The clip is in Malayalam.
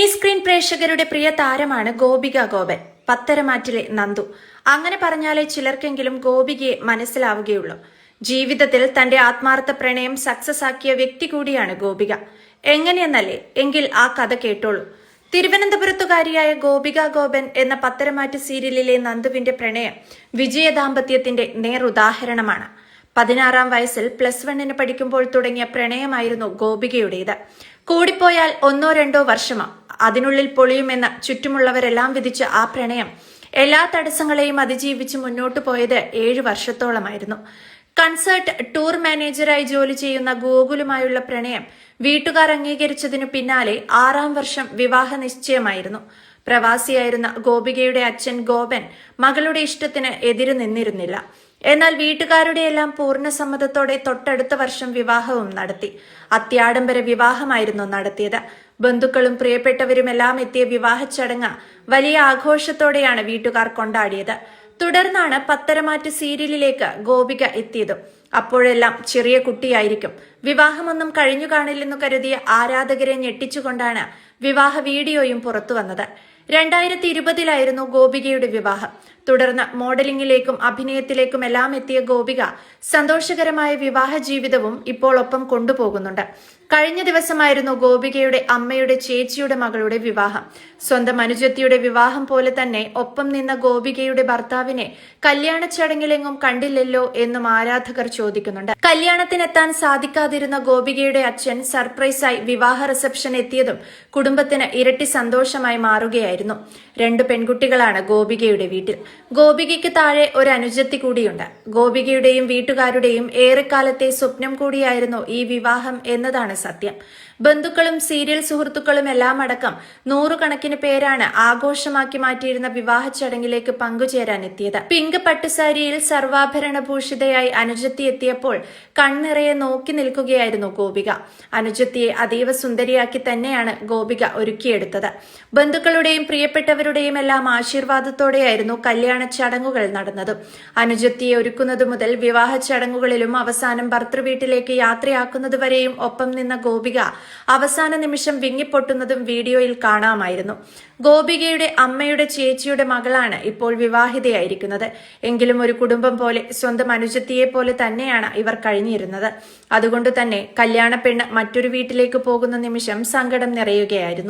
മിനി സ്ക്രീൻ പ്രേക്ഷകരുടെ പ്രിയ താരമാണ് ഗോപിക ഗോപൻ പത്തരമാറ്റിലെ നന്ദു. അങ്ങനെ പറഞ്ഞാലേ ചിലർക്കെങ്കിലും ഗോപികയെ മനസ്സിലാവുകയുള്ളൂ. ജീവിതത്തിൽ തന്റെ ആത്മാർത്ഥ പ്രണയം സക്സസ് ആക്കിയ വ്യക്തി കൂടിയാണ് ഗോപിക. എങ്ങനെയെന്നല്ലേ? എങ്കിൽ ആ കഥ കേട്ടോളൂ. തിരുവനന്തപുരത്തുകാരിയായ ഗോപിക ഗോപൻ എന്ന പത്തരമാറ്റ് സീരിയലിലെ നന്ദുവിന്റെ പ്രണയം വിജയ ദാമ്പത്യത്തിന്റെ നേറുദാഹരണമാണ് പതിനാറാം വയസ്സിൽ പ്ലസ് വണ്ണിന് പഠിക്കുമ്പോൾ തുടങ്ങിയ പ്രണയമായിരുന്നു ഗോപികയുടേത്. കൂടിപ്പോയാൽ ഒന്നോ രണ്ടോ വർഷമോ. അതിനുള്ളിൽ പൊളിയുമെന്ന് ചുറ്റുമുള്ളവരെല്ലാം വിധിച്ച ആ പ്രണയം എല്ലാ തടസ്സങ്ങളെയും അതിജീവിച്ച് മുന്നോട്ടു പോയത് ഏഴു വർഷത്തോളമായിരുന്നു. കൺസേർട്ട് ടൂർ മാനേജറായി ജോലി ചെയ്യുന്ന ഗോകുലുമായുള്ള പ്രണയം വീട്ടുകാർ അംഗീകരിച്ചതിനു പിന്നാലെ ആറാം വർഷം വിവാഹ നിശ്ചയമായിരുന്നു. പ്രവാസിയായിരുന്ന ഗോപികയുടെ അച്ഛൻ ഗോപൻ മകളുടെ ഇഷ്ടത്തിന് എതിര് നിന്നിരുന്നില്ല. എന്നാൽ വീട്ടുകാരുടെയെല്ലാം പൂർണ സമ്മതത്തോടെ തൊട്ടടുത്ത വർഷം വിവാഹവും നടത്തി. അത്യാഡംബര വിവാഹമായിരുന്നു നടത്തിയത്. ബന്ധുക്കളും പ്രിയപ്പെട്ടവരുമെല്ലാം എത്തിയ വിവാഹ ചടങ്ങ് വലിയ ആഘോഷത്തോടെയാണ് വീട്ടുകാർ കൊണ്ടാടിയത്. തുടർന്നാണ് പത്തരമാറ്റ് സീരിയലിലേക്ക് ഗോപിക എത്തിയതും. അപ്പോഴെല്ലാം ചെറിയ കുട്ടിയായിരിക്കും. വിവാഹമൊന്നും കഴിഞ്ഞു കാണില്ലെന്നു കരുതിയ ആരാധകരെ ഞെട്ടിച്ചുകൊണ്ടാണ് വിവാഹ വീഡിയോയും പുറത്തു വന്നത്. രണ്ടായിരത്തി ഇരുപതിലായിരുന്നു ഗോപികയുടെ വിവാഹം. തുടർന്ന് മോഡലിംഗിലേക്കും അഭിനയത്തിലേക്കും എല്ലാം എത്തിയ ഗോപിക സന്തോഷകരമായ വിവാഹ ജീവിതവും ഇപ്പോൾ ഒപ്പം കൊണ്ടുപോകുന്നുണ്ട്. കഴിഞ്ഞ ദിവസമായിരുന്നു ഗോപികയുടെ അമ്മയുടെ ചേച്ചിയുടെ മകളുടെ വിവാഹം. സ്വന്തം അനുജത്തിയുടെ വിവാഹം പോലെ തന്നെ ഒപ്പം നിന്ന ഗോപികയുടെ ഭർത്താവിനെ കല്യാണ ചടങ്ങിലെങ്ങും കണ്ടില്ലല്ലോ എന്നും ആരാധകർ ചോദിക്കുന്നുണ്ട്. കല്യാണത്തിനെത്താൻ സാധിക്കാതിരുന്ന ഗോപികയുടെ അച്ഛൻ സർപ്രൈസായി വിവാഹ റിസപ്ഷൻ എത്തിയതും കുടുംബത്തിന് ഇരട്ടി സന്തോഷമായി മാറുകയായിരുന്നു. രണ്ട് പെൺകുട്ടികളാണ് ഗോപികയുടെ വീട്ടിൽ. ഗോപികയ്ക്ക് താഴെ ഒരു അനുജത്തി കൂടിയുണ്ട്. ഗോപികയുടെയും വീട്ടുകാരുടെയും ഏറെക്കാലത്തെ സ്വപ്നം കൂടിയായിരുന്നു ഈ വിവാഹം എന്നതാണ് സത്യം. ബന്ധുക്കളും സീരിയൽ സുഹൃത്തുക്കളും എല്ലാം അടക്കം നൂറുകണക്കിന് പേരാണ് ആഘോഷമാക്കി മാറ്റിയിരുന്ന വിവാഹ ചടങ്ങിലേക്ക് പങ്കുചേരാൻ എത്തിയത്. പിങ്ക് പട്ടുസാരിയിൽ സർവാഭരണഭൂഷിതയായി അനുജത്തി എത്തിയപ്പോൾ കണ്ണിറയെ നോക്കി നിൽക്കുകയായിരുന്നു ഗോപിക. അനുജത്തിയെ അതീവ സുന്ദരിയാക്കി തന്നെയാണ് ഗോപിക ഒരുക്കിയെടുത്തത്. ബന്ധുക്കളുടെയും പ്രിയപ്പെട്ടവരുടെയും എല്ലാം ആശീർവാദത്തോടെയായിരുന്നു കല്യാണ ചടങ്ങുകൾ നടന്നതും. അനുജത്തിയെ ഒരുക്കുന്നതു മുതൽ വിവാഹ ചടങ്ങുകളിലും അവസാനം ഭർത്തൃവീട്ടിലേക്ക് യാത്രയാക്കുന്നതുവരെയും ഒപ്പം നിന്ന ഗോപിക അവസാന നിമിഷം വിങ്ങിപ്പൊട്ടുന്നതും വീഡിയോയിൽ കാണാമായിരുന്നു. ഗോപികയുടെ അമ്മയുടെ ചേച്ചിയുടെ മകളാണ് ഇപ്പോൾ വിവാഹിതയായിരിക്കുന്നത്. എങ്കിലും ഒരു കുടുംബം പോലെ സ്വന്തം അനുജത്തിയെ പോലെ തന്നെയാണ് ഇവർ കഴിഞ്ഞിരുന്നത്. അതുകൊണ്ട് തന്നെ കല്യാണ പെണ്ണ് മറ്റൊരു വീട്ടിലേക്ക് പോകുന്ന നിമിഷം സങ്കടം നിറയുകയായിരുന്നു.